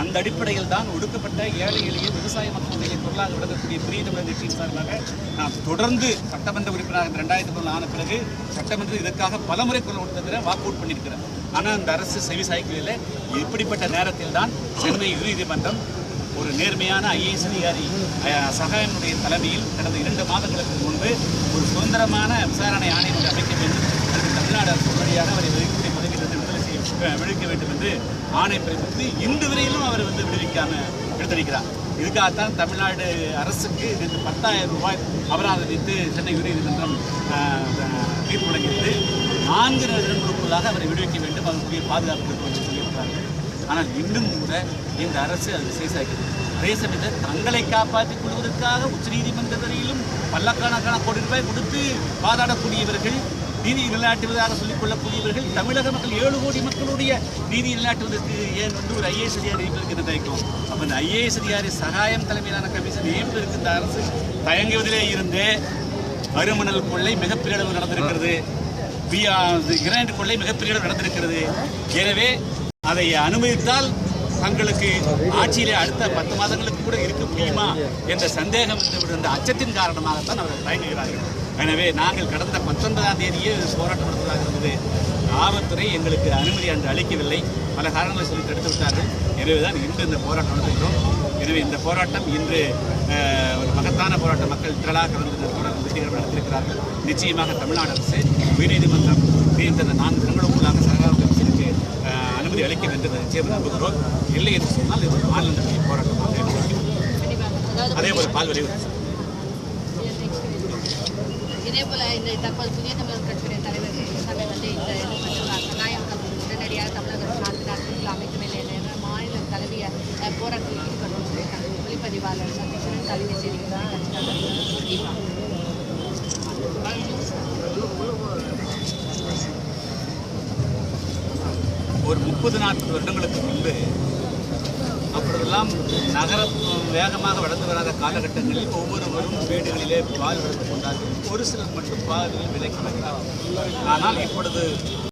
அந்த அடிப்படையில் தான் ஒடுக்கப்பட்ட ஏழை எளிய விவசாய மக்களுடைய பொருளாக விளங்கக்கூடிய புதிய தமிழக கட்சியின் சார்பாக நான் தொடர்ந்து சட்டமன்ற உறுப்பினராக இந்த ரெண்டாயிரத்தி பதினொன்று ஆன பிறகு சட்டமன்றத்தில் இதற்காக பலமுறை குரல் கொடுத்திருக்கிறேன் வாக் அவுட் பண்ணியிருக்கிறேன். ஆனால் அந்த அரசு செவி சாய்க்கவில்லை. இப்படிப்பட்ட நேரத்தில் தான் சென்னை உயர்நீதிமன்றம் ஒரு நேர்மையான ஐஏஎஸ் அதிகாரி சகாயனுடைய தலைமையில் கடந்த இரண்டு மாதங்களுக்கு முன்பு ஒரு சுதந்திரமான விசாரணை ஆணையம் அமைக்க வேண்டும். அதற்கு தமிழ்நாடு அரசு வழியாக அவரை விடுவிக்க வேண்டும் என்று ஆணை பிறப்பித்து இன்று வரையிலும் அவர் வந்து விடுவிக்காம எடுத்திருக்கிறார். இதுக்காகத்தான் தமிழ்நாடு அரசுக்கு இது பத்தாயிரம் ரூபாய் அபராதம் விதித்து சென்னை உயர்நீதிமன்றம் தீர்ப்பு வழங்கியது நான்கு நிறுவனங்களுக்குள்ளாக அவரை விடுவிக்க வேண்டும். அதற்குரிய பாதுகாப்பு இருக்கும் என்று சொல்லியிருக்கிறார்கள். ஆனால் இன்னும் கூட இந்த அரசு அது சேசாக்கிறது அதே சமயத்தில் தங்களை காப்பாற்றிக் கொள்வதற்காக உச்சநீதிமன்ற வரையிலும் பல்லக்கணக்கான கோடி ரூபாய் கொடுத்து வாதாடக்கூடியவர்கள் நீதி நிலைநாட்டுவதாக சொல்லிக் கொள்ளக்கூடியவர்கள் தமிழக மக்கள் ஏழு கோடி மக்களுடைய நீதி நிலைநாட்டுவதற்கு ஏன் வந்து ஒரு ஐஏஎஸ் அதிகாரி நியமிப்பதற்கு என்ன தயக்கம் அப்போ இந்த ஐஏஎஸ் அதிகாரி சகாயம் தலைமையிலான கமிஷன் நியமிப்பதற்கு இந்த அரசு தயங்குவதிலே இருந்தே அருமணல் கொள்ளை மிகப்பெரிய அளவு நடந்திருக்கிறது. கிராண்ட் கொள்ளை மிகப்பெரிய அளவு நடந்திருக்கிறது. எனவே அதை அனுமதித்தால் தங்களுக்கு ஆட்சியிலே அடுத்த பத்து மாதங்களுக்கு கூட இருக்க முடியுமா என்ற சந்தேகம் வந்து அச்சத்தின் காரணமாகத்தான் அவர்கள் தயங்குகிறார்கள். எனவே நாங்கள் கடந்த பத்தொன்பதாம் தேதியே போராட்டம் நடத்துவதாக இருந்தது. காவல்துறை எங்களுக்கு அனுமதி அன்று அளிக்கவில்லை. பல காரணங்களை சொல்லி தடுத்து விட்டார்கள் எனவேதான் இன்று இந்த போராட்டம் நடத்துகிறோம் எனவே இந்த போராட்டம் இன்று ஒரு மகத்தான போராட்டம். மக்கள் திரளாக கலந்து இந்த போராட்டம் வெற்றிகரமாக நடத்தியிருக்கிறார்கள். நிச்சயமாக தமிழ்நாடு அரசு உயர்நீதிமன்றம் தீர்ந்த நான்கு தினங்களுக்குள்ளாக சரகார அனுமதி அளிக்கும் என்று நிச்சயம் நம்புகிறோம் இல்லை என்று சொன்னால் இது மாநில நிலையை போராட்டமாக அதே போல பால்வரை இதே போல இந்த தற்போது புதிய தமிழர் தலைவர் எல்லாமே வந்து இந்த இது பண்ணுறாங்க சகாயம் உடனடியாக தமிழக நாட்டு அரசுகள் அமைக்க வேண்டிய மாநில தலைவிய போராட்டத்தில் சொல்லியிருக்காங்க ஒளிப்பதிவாளர் சதீஷன் தலைமை செய்திருக்கிறார் கட்சிக்காரர் ஒரு முப்பது நாற்பது வருடங்களுக்கு முன்பு அப்பொழுதெல்லாம் நகரம் வேகமாக வளர்ந்து வராத காலகட்டங்களில் ஒவ்வொருவரும் வீடுகளிலே பால் வளர்த்து கொண்டார்கள் ஒரு சிலர் மட்டும் பால் விலைக்கு வைக்கிறார்கள் ஆனால் இப்பொழுது